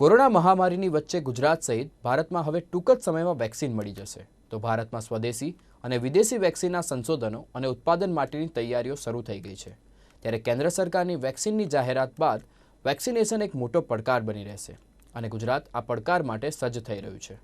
Corona મહામારીની વચ્ચે ગુજરાત સહિત ભારતમાં હવે ટૂંક જ સમયમાં વેક્સિન મળી જશે. તો ભારતમાં સ્વદેશી અને વિદેશી વેક્સિનના સંશોધનો અને ઉત્પાદન માટેની તૈયારીઓ શરૂ થઈ ગઈ છે. ત્યારે કેન્દ્ર સરકારની વેક્સિનની જાહેરાત બાદ વેક્સિનેશન એક મોટો પડકાર બની રહેશે અને ગુજરાત આ પડકાર માટે સજ્જ થઈ રહ્યું છે.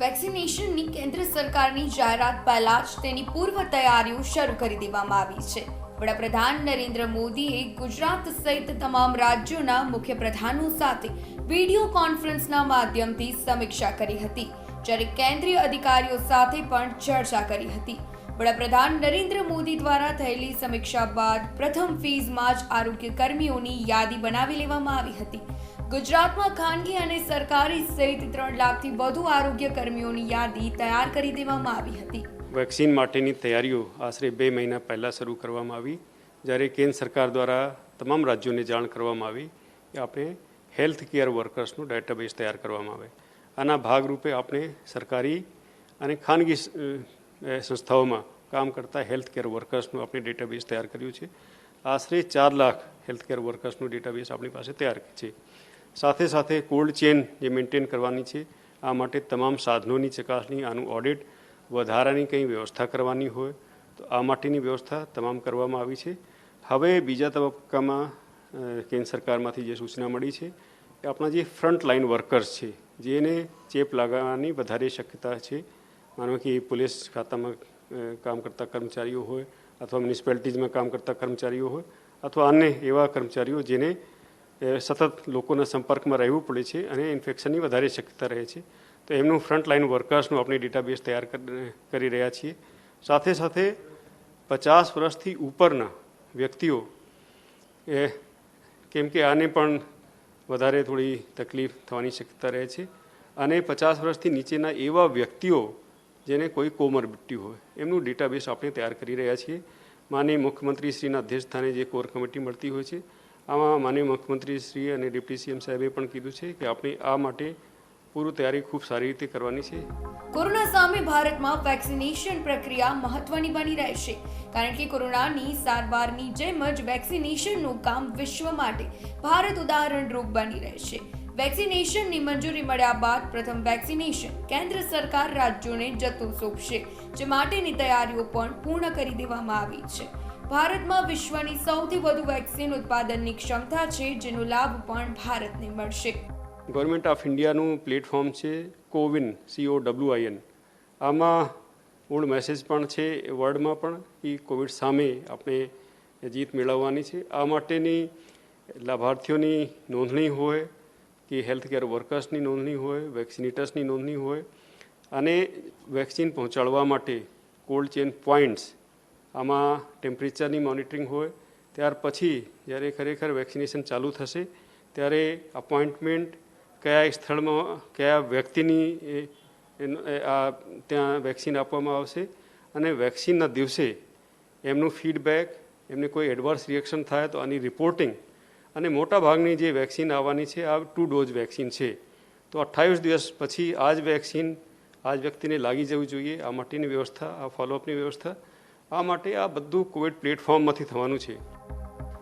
વેક્સિનેશનની કેન્દ્ર સરકારની જાહેરાત પહેલા જ તેની પૂર્વ તૈયારીઓ શરૂ કરી દેવામાં આવી છે. વડાપ્રધાન નરેન્દ્ર મોદીએ ગુજરાત સહિત તમામ રાજ્યોના મુખ્ય પ્રધાનો સાથે વીડિયો કોન્ફરન્સના માધ્યમથી સમીક્ષા કરી હતી, જ્યારે કેન્દ્રીય અધિકારીઓ સાથે પણ ચર્ચા કરી હતી. વડાપ્રધાન નરેન્દ્ર મોદી દ્વારા થયેલી સમીક્ષા બાદ પ્રથમ ફેઝમાં જ આરોગ્ય કર્મીઓની યાદી બનાવી લેવામાં આવી હતી. ગુજરાતમાં ખાનગી અને સરકારી સહિત ત્રણ લાખથી વધુ આરોગ્ય કર્મીઓની યાદી તૈયાર કરી દેવામાં આવી હતી. વેક્સિન માટેની તૈયારીઓ આશરે બે મહિના પહેલાં શરૂ કરવામાં આવી. જ્યારે કેન્દ્ર સરકાર દ્વારા તમામ રાજ્યોને જાણ કરવામાં આવી કે આપણે હેલ્થ કેર વર્કર્સનું ડેટાબેઝ તૈયાર કરવામાં આવે. આના ભાગરૂપે આપણે સરકારી અને ખાનગી સંસ્થાઓમાં કામ કરતા હેલ્થ કેર વર્કર્સનું આપણે ડેટાબેઝ તૈયાર કર્યું છે. આશરે ચાર લાખ હેલ્થ કેર વર્કર્સનું ડેટાબેઝ આપણી પાસે તૈયાર છે. સાથે સાથે કોલ્ડ ચેન જે મેન્ટેન કરવાની છે, આ માટે તમામ સાધનોની ચકાસણી, આનું ઓડિટ વધારાની કંઈ વ્યવસ્થા કરવાની હોય, તો આ માટેની વ્યવસ્થા તમામ કરવામાં આવી છે. હવે બીજા તબક્કામાં કેન્દ્ર સરકારમાંથી જે સૂચના મળી છે કે આપણા જે ફ્રન્ટ લાઇન વર્કર્સ છે, જેને ચેપ લાગવાની વધારે શક્યતા છે, માનો કે પોલીસ ખાતામાં કામ કરતા કર્મચારીઓ હોય અથવા મ્યુનિસિપાલિટીઝમાં કામ કરતા કર્મચારીઓ હોય અથવા અન્ય એવા કર્મચારીઓ જેને સતત લોકોના સંપર્કમાં રહેવું પડે છે અને ઇન્ફેક્શનની વધારે શક્યતા રહે છે. તો એમનું ફ્રન્ટ લાઇન વર્કર્સનું આપણે ડેટાબેઝ તૈયાર કર- રહ્યા છીએ. સાથે સાથે પચાસ વર્ષથી ઉપરના વ્યક્તિઓ, એ કેમ કે આને પણ વધારે થોડી તકલીફ થવાની શક્યતા રહે છે. અને પચાસ વર્ષથી નીચેના એવા વ્યક્તિઓ જેને કોઈ કોમરબિટી હોય, એમનું ડેટાબેઝ આપણે તૈયાર કરી રહ્યા છીએ. માનીય મુખ્યમંત્રીશ્રીના અધ્યક્ષસ્થાને જે કોર કમિટી મળતી હોય છે, આમાં માનીય મુખ્યમંત્રીશ્રી અને ડેપ્યુટી સીએમ સાહેબે પણ કીધું છે કે આપણે આ માટે પૂરું તૈયારી ખૂબ સારી રીતે કરવાની છે. કોરોના સામે ભારતમાં વેક્સિનેશન પ્રક્રિયા મહત્વની બની રહેશે કારણ કે કોરોનાની સારવારની જેમ જ વેક્સિનેશનનું કામ વિશ્વ માટે ભારત ઉદાહરણરૂપ બની રહેશે વેક્સિનેશનની મંજૂરી મળ્યા બાદ પ્રથમ વેક્સિનેશન કેન્દ્ર સરકાર રાજ્યોને જતું સોંપશે, જે માટેની તૈયારીઓ પણ પૂર્ણ કરી દેવામાં આવી છે. ભારતમાં વિશ્વની સૌથી વધુ વેક્સિન ઉત્પાદનની ક્ષમતા છે, જેનો લાભ પણ ભારતને મળશે. ગવર્મેન્ટ ઓફ ઇન્ડિયાનું પ્લેટફોર્મ છે કોવિન સીઓ ડબલ્યુઆઈએન આમાં મૂળ મેસેજ પણ છે વર્ડમાં પણ એ કોવિડ સામે આપણે જીત મેળવવાની છે. આ માટેની લાભાર્થીઓની નોંધણી હોય કે હેલ્થ કેર વર્કર્સની નોંધણી હોય વેક્સિનેટર્સની નોંધણી હોય અને વેક્સિન પહોંચાડવા માટે કોલ્ડ ચેન પોઈન્ટ્સ આમાં ટેમ્પરેચરની મોનિટરિંગ હોય, ત્યાર પછી જ્યારે ખરેખર વેક્સિનેશન ચાલુ થશે, ત્યારે અપોઇન્ટમેન્ટ કયા સ્થળમાં, કયા વ્યક્તિની આ, ત્યાં વેક્સિન આપવામાં આવશે અને વેક્સિનના દિવસે એમનું ફીડબેક, એમને કોઈ એડવર્સ રિએક્શન થાય તો આની રિપોર્ટિંગ અને મોટા ભાગની જે વેક્સિન આવવાની છે, આ ટુ ડોઝ વેક્સિન છે. તો અઠ્ઠાવીસ દિવસ પછી આ જ વેક્સિન આ જ વ્યક્તિને લાગી જવું જોઈએ. આ માટેની વ્યવસ્થા, આ ફોલોઅપની વ્યવસ્થા, આ માટે આ બધું કોવિડ પ્લેટફોર્મમાંથી થવાનું છે.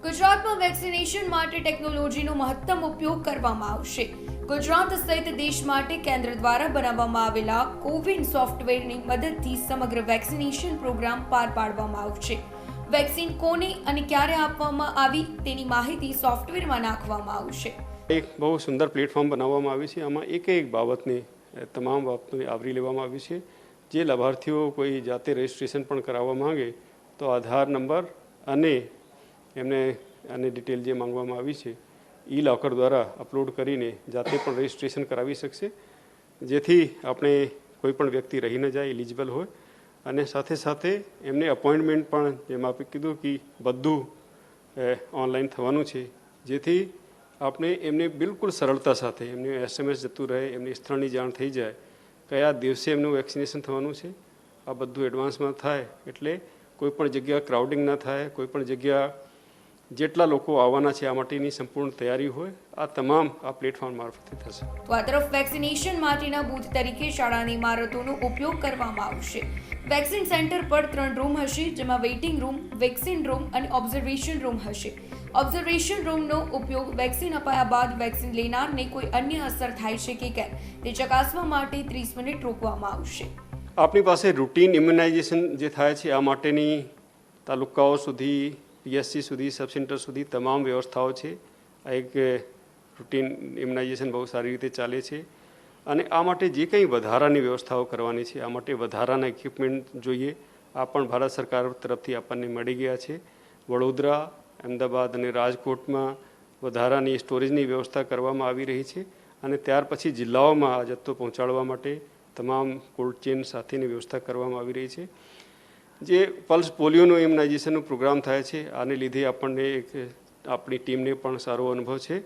ગુજરાતમાં વેક્સિનેશન માટે ટેકનોલોજીનો મહત્તમ ઉપયોગ કરવામાં આવશે. ગુજરાત સહિત દેશ માટે કેન્દ્ર દ્વારા બનાવવામાં આવેલા કોવિન સોફ્ટવેરની મદદથી સમગ્ર વેક્સિનેશન પ્રોગ્રામ પાર પાડવામાં આવશે. વેક્સિન કોને અને ક્યારે આપવામાં આવી તેની માહિતી સોફ્ટવેરમાં નાખવામાં આવશે. એક બહુ સુંદર પ્લેટફોર્મ બનાવવામાં આવ્યું છે. આમાં એક એક બાબતને તમામ બાબતોને આવરી લેવામાં આવી છે. જે લાભાર્થીઓ કોઈ જાતે રજિસ્ટ્રેશન પણ કરાવવા માંગે તો આધાર નંબર અને એમને આની ડિટેલ જે માંગવામાં આવી છે ઈ લોકર દ્વારા અપલોડ કરીને જાતે પણ રજિસ્ટ્રેશન કરાવી શકશે. જેથી આપણે કોઈ પણ વ્યક્તિ રહી ન જાય એલિજિબલ હોય. અને સાથે સાથે એમને અપોઇન્ટમેન્ટ પણ જેમ આપે કીધું કે બધું ઓનલાઈન થવાનું છે. જેથી આપણે એમને બિલકુલ સરળતા સાથે, એમને એસએમએસ જતું રહે, એમની સ્થળની જાણ થઈ જાય, કયા દિવસે એમનું વેક્સિનેશન થવાનું છે, આ બધું એડવાન્સમાં થાય. એટલે કોઈ પણ જગ્યા ક્રાઉડિંગ ના થાય, કોઈ પણ જગ્યા જેટલા લોકો આવવાના છે આ માટેની સંપૂર્ણ તૈયારી હોય આ તમામ આ પ્લેટફોર્મ મારફતે થશે. તો આ તરફ વેક્સિનેશન માટેના બૂથ તરીકે શાળાની ઇમારતોનો ઉપયોગ કરવામાં આવશે. વેક્સિન સેન્ટર પર ત્રણ રૂમ હશે જેમાં વેઇટિંગ રૂમ વેક્સિન રૂમ અને ઓબ્ઝર્વેશન રૂમ હશે. ઓબ્ઝર્વેશન રૂમનો ઉપયોગ વેક્સિન અપાયા બાદ વેક્સિન લેનારને કોઈ અન્ય અસર થાય છે કે કેમ? તે ચકાસવા માટે ત્રીસ મિનિટ રોકવામાં આવશે. આપણી પાસે રૂટીન ઇમ્યુનાઇઝેશન જે થાય છે આ માટેની તાલુકાઓ સુધી પીએસસી સુધી સબસેન્ટર સુધી તમામ વ્યવસ્થાઓ છે. આ એક રૂટીન ઇમ્યુનાઇઝેશન બહુ સારી રીતે ચાલે છે. અને આ માટે જે કંઈ વધારાની વ્યવસ્થાઓ કરવાની છે, આ માટે વધારાના ઇક્વિપમેન્ટ જોઈએ. આ પણ ભારત સરકાર તરફથી આપણને મળી ગયા છે. વડોદરા, અમદાવાદ અને રાજકોટમાં વધારાની સ્ટોરેજની વ્યવસ્થા કરવામાં આવી રહી છે. અને ત્યાર પછી જિલ્લાઓમાં આ જથ્થો પહોંચાડવા માટે તમામ કોલ્ડ ચેન સાથેની વ્યવસ્થા કરવામાં આવી રહી છે. જે પલ્સ પોલિયોનો ઇમ્યુનાઇઝેશનનો પ્રોગ્રામ થાય છે, આને લીધે આપણને એક, આપણી ટીમને પણ સારો અનુભવ છે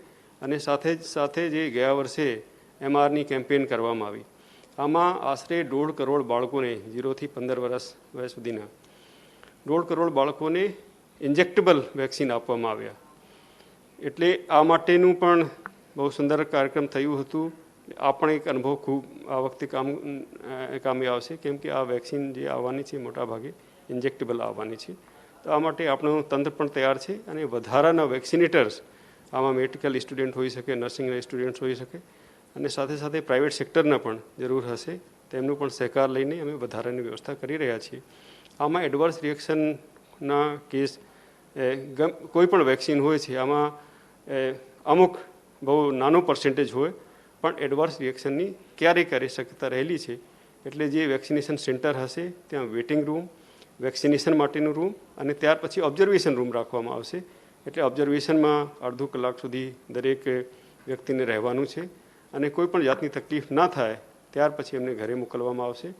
અને સાથે જ, સાથે જે ગયા વર્ષે એમઆરની કેમ્પેન કરવામાં આવી. આમાં આશરે દોઢ કરોડ બાળકોને ઝીરોથી પંદર વર્ષ વય સુધીના, દોઢ કરોડ બાળકોને ઇન્જેક્ટેબલ વેક્સિન આપવામાં આવ્યા. એટલે આ માટેનું પણ બહુ સુંદર કાર્યક્રમ થયું હતું. આ પણ એક અનુભવ ખૂબ, આ વખતે કામ કામે આવશે. કેમ કે આ વેક્સિન જે આવવાની છે મોટા ભાગે ઇન્જેક્ટેબલ આવવાની છે. તો આ માટે આપણું તંત્ર પણ તૈયાર છે અને વધારાના વેક્સિનેટર્સ આમાં મેડિકલ સ્ટુડન્ટ હોઈ શકે નર્સિંગના સ્ટુડન્ટ હોઈ શકે અને સાથે સાથે પ્રાઇવેટ સેક્ટરના પણ જરૂર હશે. તેમનું પણ સહકાર લઈને અમે વધારાની વ્યવસ્થા કરી રહ્યા છીએ. આમાં એડવર્સ રિએક્શનના કેસ કોઈ પણ વેક્સિન હોય છે, આમાં અમુક બહુ નાનો પર્સન્ટેજ હોય, પણ એડવર્સ રિએક્શનની ક્યારેય કરી શકતા રહેલી છે, એટલે જે વેક્સિનેશન સેન્ટર હશે, ત્યાં વેટિંગ રૂમ વેક્સિનેશન માટેનું રૂમ અને ત્યાર પછી ઓબ્ઝર્વેશન રૂમ રાખવામાં આવશે. એટલે ઓબ્ઝર્વેશનમાં અડધો કલાક સુધી દરેક વ્યક્તિને રહેવાનું છે અને કોઈ પણ જાતની તકલીફ ના થાય ત્યાર પછી એમને ઘરે મોકલવામાં આવશે.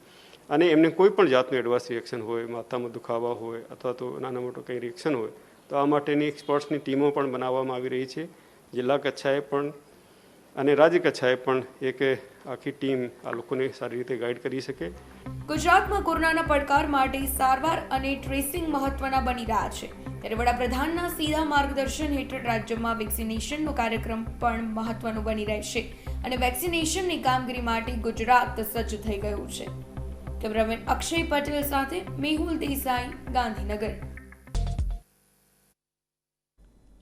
અને એમને કોઈ પણ જાતનું એડવાન્સ રિએક્શન હોય, માથામાં દુખાવા હોય અથવા તો નાના મોટો કંઈ રિએક્શન હોય, તો આ માટેની એક્સપર્ટ્સની ટીમો પણ બનાવવામાં આવી રહી છે. જિલ્લા કક્ષાએ પણ અને રાજ્ય કક્ષાએ પણ એક આખી ટીમ આ લોકોને સારી રીતે ગાઈડ કરી શકે. ગુજરાતમાં કોરોનાના પડકાર માટે સારવાર અને ટ્રેસિંગ મહત્વના બની રહ્યા છે. ત્યારે વડાપ્રધાનના સીધા માર્ગદર્શન હેઠળ રાજ્યમાં વેક્સિનેશનનો કાર્યક્રમ પણ મહત્વનો બની રહેશે અને વેક્સિનેશનની કામગીરી માટે ગુજરાત સજ્જ થઈ ગયું છે. કેમેરામેન અક્ષય પટેલ સાથે મેહુલ દેસાઈ, ગાંધીનગર.